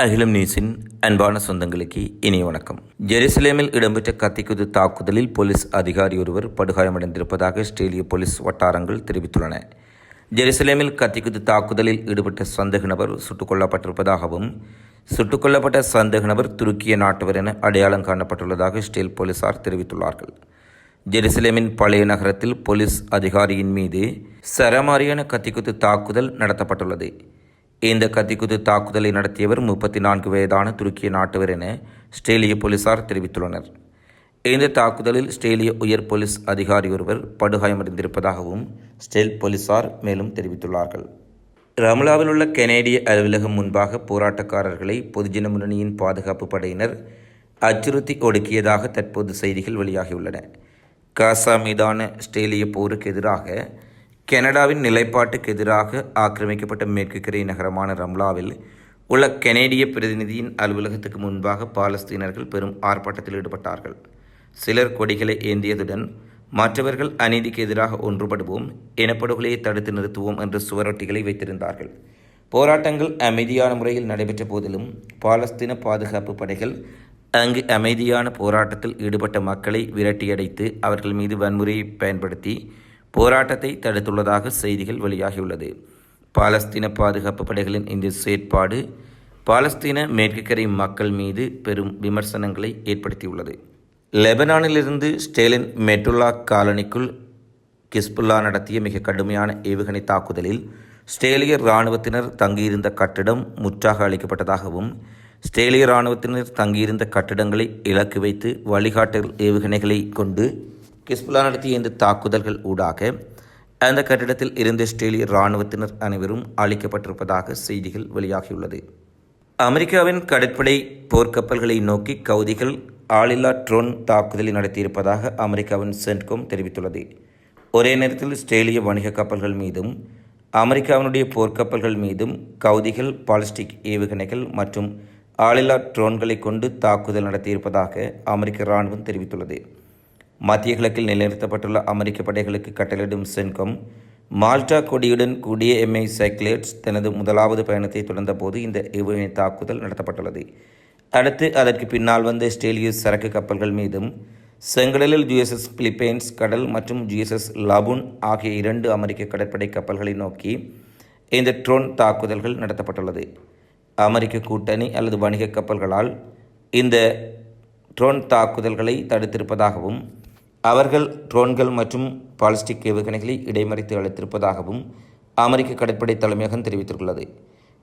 அகிலம் நியூஸின் அன்பான சொந்தங்களுக்கு இனிய வணக்கம். ஜெருசலேமில் இடம்பெற்ற கத்திக்குது தாக்குதலில் போலீஸ் அதிகாரி ஒருவர் படுகாயமடைந்திருப்பதாக ஆஸ்திரேலிய போலீஸ் வட்டாரங்கள் தெரிவித்துள்ளன. ஜெருசலேமில் கத்திக்குது தாக்குதலில் ஈடுபட்ட சந்தேக நபர் சுட்டுக் கொல்லப்பட்டிருப்பதாகவும் சுட்டுக் கொல்லப்பட்ட சந்தேக நபர் துருக்கிய நாட்டவர் என அடையாளம் காணப்பட்டுள்ளதாக இஸ்ரேல் போலீசார் தெரிவித்துள்ளார்கள். ஜெருசலேமின் பழைய நகரத்தில் போலீஸ் அதிகாரியின் மீது சரமாரியான கத்திக்குத்து தாக்குதல் நடத்தப்பட்டுள்ளது. இந்த கத்திக்குத்து தாக்குதலை நடத்தியவர் முப்பத்தி நான்கு வயதான துருக்கிய நாட்டவர் என ஸ்ட்ரேலிய போலீசார் தெரிவித்துள்ளனர். இந்த தாக்குதலில் ஸ்ட்ரேலிய உயர் போலீஸ் அதிகாரி ஒருவர் படுகாயமடைந்திருப்பதாகவும் ஸ்டேல் போலீசார் மேலும் தெரிவித்துள்ளார்கள். ரமலாவில் உள்ள கனேடிய அலுவலகம் முன்பாக போராட்டக்காரர்களை பொதுஜன முன்னணியின் பாதுகாப்பு படையினர் அச்சுறுத்தி ஒடுக்கியதாக தற்போது செய்திகள் வெளியாகியுள்ளன. காசா மீதான ஸ்ட்ரேலிய போருக்கு எதிராக கனடாவின் நிலைப்பாட்டுக்கு எதிராக ஆக்கிரமிக்கப்பட்ட மேற்கு கரை நகரமான ரம்லாவில் உள்ள கெனேடிய பிரதிநிதியின் அலுவலகத்துக்கு முன்பாக பாலஸ்தீனர்கள் பெரும் ஆர்ப்பாட்டத்தில் ஈடுபட்டார்கள். சிலர் கொடிகளை ஏந்தியதுடன் மற்றவர்கள் அநீதிக்கு எதிராக ஒன்றுபடுவோம் இனப்படுகொலையை தடுத்து நிறுத்துவோம் என்று சுவரொட்டிகளை வைத்திருந்தார்கள். போராட்டங்கள் அமைதியான முறையில் நடைபெற்ற போதிலும் பாலஸ்தீன பாதுகாப்பு படைகள் அங்கு அமைதியான போராட்டத்தில் ஈடுபட்ட மக்களை விரட்டியடைத்து அவர்கள் மீது வன்முறையை பயன்படுத்தி போராட்டத்தை தடுத்துள்ளதாக செய்திகள் வெளியாகியுள்ளது. பாலஸ்தீன பாதுகாப்பு படைகளின் இந்த செயற்பாடு பாலஸ்தீன மேற்கு கரை மக்கள் மீது பெரும் விமர்சனங்களை ஏற்படுத்தியுள்ளது. லெபனானிலிருந்து ஸ்டேலின் மெட்டுல்லா காலனிக்குள் கிஸ்புல்லா நடத்திய மிக கடுமையான ஏவுகணை தாக்குதலில் ஸ்டேலிய இராணுவத்தினர் தங்கியிருந்த கட்டிடம் முற்றாக அளிக்கப்பட்டதாகவும் ஸ்டேலிய இராணுவத்தினர் தங்கியிருந்த கட்டிடங்களை இலக்கு வைத்து வழிகாட்டல் ஏவுகணைகளை கொண்டு கிஸ்புல்லா நடத்திய இந்த தாக்குதல்கள் ஊடாக அந்த கட்டிடத்தில் இருந்த ஸ்ட்ரேலிய இராணுவத்தினர் அனைவரும் அளிக்கப்பட்டிருப்பதாக செய்திகள் வெளியாகியுள்ளது. அமெரிக்காவின் கடற்படை போர்க்கப்பல்களை நோக்கி கவுதிகள் ஆளில்லா ட்ரோன் தாக்குதலை நடத்தியிருப்பதாக அமெரிக்காவின் சென்ட்கோம் தெரிவித்துள்ளது. ஒரே நேரத்தில் ஸ்ட்ரேலிய வணிக கப்பல்கள் மீதும் அமெரிக்காவினுடைய போர்க்கப்பல்கள் மீதும் கவுதிகள் பாலிஸ்டிக் ஏவுகணைகள் மற்றும் ஆளில்லா ட்ரோன்களை கொண்டு தாக்குதல் நடத்தியிருப்பதாக அமெரிக்க இராணுவம் தெரிவித்துள்ளது. மத்திய கிழக்கில் நிலைநிறுத்தப்பட்டுள்ள அமெரிக்க படைகளுக்கு கட்டளையிடும் சென்கம் மால்டா கொடியுடன் கூடிய எம்ஐ சைக்லேட்ஸ் தனது முதலாவது பயணத்தை தொடர்ந்தபோது இந்த ஏவுகணை தாக்குதல் நடத்தப்பட்டுள்ளது. அடுத்து அதற்கு பின்னால் வந்த ஸ்டேலியஸ் சரக்கு கப்பல்கள் மீதும் செங்கடலில் யுஎஸ்எஸ் பிலிப்பைன்ஸ் கடல் மற்றும் யுஎஸ்எஸ் லபுன் ஆகிய இரண்டு அமெரிக்க கடற்படை கப்பல்களை நோக்கி இந்த ட்ரோன் தாக்குதல்கள் நடத்தப்பட்டுள்ளது. அமெரிக்க கூட்டணி அல்லது வணிக கப்பல்களால் இந்த ட்ரோன் தாக்குதல்களை தடுத்திருப்பதாகவும் அவர்கள் ட்ரோன்கள் மற்றும் பாலிஸ்டிக் ஏவுகணைகளை இடைமறித்து அளித்திருப்பதாகவும் அமெரிக்க கடற்படை தலைமையகம் தெரிவித்துள்ளது.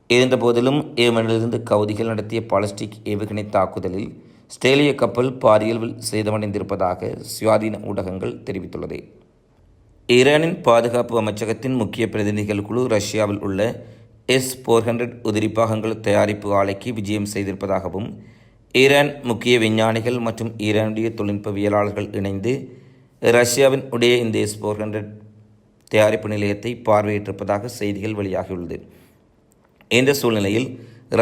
இருந்தபோதிலும் ஏமனிலிருந்து கவுதிகள் நடத்திய பாலிஸ்டிக் ஏவுகணை தாக்குதலில் ஸ்திரேலிய கப்பல் பாரியல் சேதமடைந்திருப்பதாக சுயாதீன ஊடகங்கள் தெரிவித்துள்ளது. ஈரானின் பாதுகாப்பு அமைச்சகத்தின் முக்கிய பிரதிநிதிகள் குழு ரஷ்யாவில் உள்ள எஸ் ஃபோர் ஹண்ட்ரட் உதிரிப்பாகங்கள் தயாரிப்பு ஆலைக்கு விஜயம் செய்திருப்பதாகவும் ஈரான் முக்கிய விஞ்ஞானிகள் மற்றும் ஈரானுடைய தொழில்நுட்பவியலாளர்கள் இணைந்து ரஷ்யாவின் உடைய இந்த எஸ் ஃபோர் ஹண்ட்ரட் தயாரிப்பு நிலையத்தை பார்வையிட்டிருப்பதாக செய்திகள் வெளியாகியுள்ளது. இந்த சூழ்நிலையில்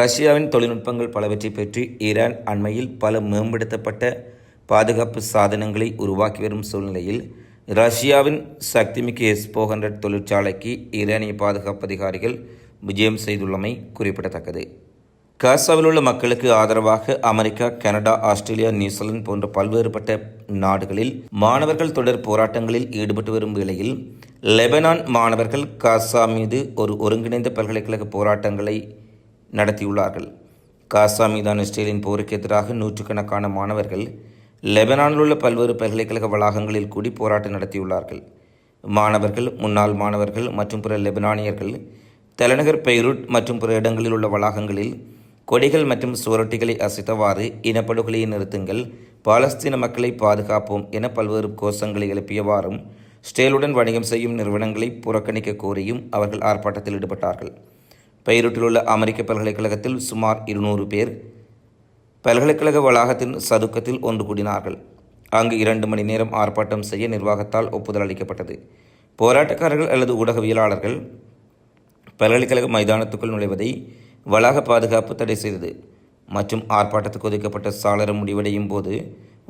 ரஷ்யாவின் தொழில்நுட்பங்கள் பலவற்றை பற்றி ஈரான் அண்மையில் பல மேம்படுத்தப்பட்ட பாதுகாப்பு சாதனங்களை உருவாக்கி வரும் சூழ்நிலையில் ரஷ்யாவின் சக்திமிக்க எஸ் ஃபோர் ஹண்ட்ரட் தொழிற்சாலைக்கு ஈரானிய பாதுகாப்பு அதிகாரிகள் விஜயம் செய்துள்ளமை குறிப்பிடத்தக்கது. காசாவில் உள்ள மக்களுக்கு ஆதரவாக அமெரிக்கா கனடா ஆஸ்திரேலியா நியூசிலாந்து போன்ற பல்வேறுபட்ட நாடுகளில் மாணவர்கள் தொடர் போராட்டங்களில் ஈடுபட்டு வரும் வேளையில் லெபனான் மாணவர்கள் காசா மீது ஒரு ஒருங்கிணைந்த பல்கலைக்கழக போராட்டங்களை நடத்தியுள்ளார்கள். காசா மீதான இஸ்ரேலின் போருக்கு எதிராக நூற்றுக்கணக்கான மாணவர்கள் லெபனானில் உள்ள பல்வேறு பல்கலைக்கழக வளாகங்களில் கூடி போராட்டம் நடத்தியுள்ளார்கள். மாணவர்கள் முன்னாள் மாணவர்கள் மற்றும் பிற லெபனானியர்கள் தலைநகர் பெய்ரூட் மற்றும் பிற இடங்களில் உள்ள வளாகங்களில் கொடிகள் மற்றும் சுவரொட்டிகளை அசைத்தவாறு இனப்படுகொலையை நிறுத்துங்கள். பாலஸ்தீன மக்களை பாதுகாப்போம் என பல்வேறு கோஷங்களை எழுப்பியவாறும் ஸ்டேலுடன் வணிகம் செய்யும் நிறுவனங்களை புறக்கணிக்க கோரியும் அவர்கள் ஆர்ப்பாட்டத்தில் ஈடுபட்டார்கள். பெய்ரூட்டில் உள்ள அமெரிக்க பல்கலைக்கழகத்தில் சுமார் இருநூறு பேர் பல்கலைக்கழக வளாகத்தின் சதுக்கத்தில் ஒன்று கூடினார்கள். அங்கு இரண்டு மணி நேரம் ஆர்ப்பாட்டம் செய்ய நிர்வாகத்தால் ஒப்புதல் அளிக்கப்பட்டது. போராட்டக்காரர்கள் அல்லது ஊடகவியலாளர்கள் பல்கலைக்கழக மைதானத்துக்குள் நுழைவதை வளாக பாதுகாப்பு தடை செய்தது. மற்றும் ஆர்ப்பாட்டத்துக்கு ஒதுக்கப்பட்ட சாளரம் முடிவடையும் போது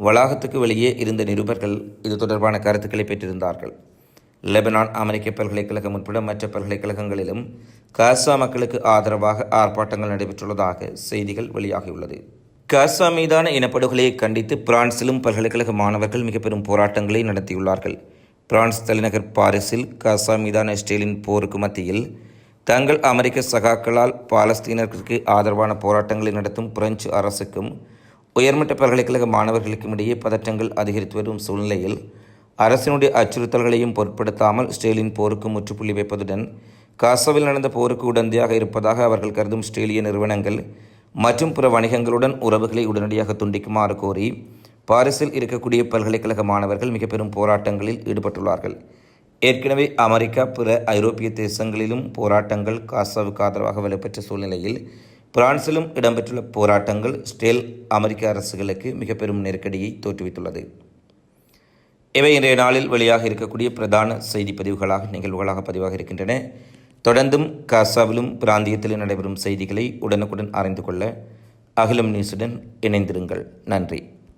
வளாகத்துக்கு வெளியே இருந்த நிருபர்கள் இது தொடர்பான கருத்துக்களை பெற்றிருந்தார்கள். லெபனான் அமெரிக்க பல்கலைக்கழகம் உட்பட மற்ற பல்கலைக்கழகங்களிலும் காசா மக்களுக்கு ஆதரவாக ஆர்ப்பாட்டங்கள் நடைபெற்றுள்ளதாக செய்திகள் வெளியாகியுள்ளது. காசா மீதான இனப்படுகொலையை கண்டித்து பிரான்சிலும் பல்கலைக்கழக மாணவர்கள் மிக பெரும் போராட்டங்களை நடத்தியுள்ளார்கள். பிரான்ஸ் தலைநகர் பாரிஸில் காசா மீதான இஸ்ரேலின் போருக்கு மத்தியில் தங்கள் அமெரிக்க சகாக்களால் பாலஸ்தீனர்களுக்கு ஆதரவான போராட்டங்களை நடத்தும் பிரெஞ்சு அரசுக்கும் உயர்மட்ட பல்கலைக்கழக மாணவர்களுக்கும் இடையே பதற்றங்கள் அதிகரித்து வரும் சூழ்நிலையில் அரசினுடைய அச்சுறுத்தல்களையும் பொருட்படுத்தாமல் இஸ்ரேலின் போருக்கு முற்றுப்புள்ளி வைப்பதுடன் காசாவில் நடந்த போருக்கு உடந்தையாக இருப்பதாக அவர்கள் கருதும் இஸ்ரேலிய நிறுவனங்கள் மற்றும் பிற வணிகங்களுடன் உறவுகளை உடனடியாக துண்டிக்குமாறு கோரி பாரிஸில் இருக்கக்கூடிய பல்கலைக்கழக மாணவர்கள் மிக பெரும் போராட்டங்களில் ஈடுபட்டுள்ளார்கள். ஏற்கனவே அமெரிக்கா பிற ஐரோப்பிய தேசங்களிலும் போராட்டங்கள் காசாவுக்கு ஆதரவாக வலுப்பெற்ற சூழ்நிலையில் பிரான்சிலும் இடம்பெற்றுள்ள போராட்டங்கள் ஸ்டேல் அமெரிக்க அரசுகளுக்கு மிக பெரும் நெருக்கடியை தோற்றுவித்துள்ளது. இவை இன்றைய நாளில் வெளியாக இருக்கக்கூடிய பிரதான செய்தி பதிவுகளாக நிகழ்வுகளாக பதிவாக இருக்கின்றன. தொடர்ந்தும் காசாவிலும் பிராந்தியத்திலும் நடைபெறும் செய்திகளை உடனுக்குடன் அறிந்து கொள்ள அகிலம் நியூஸுடன் இணைந்திருங்கள். நன்றி.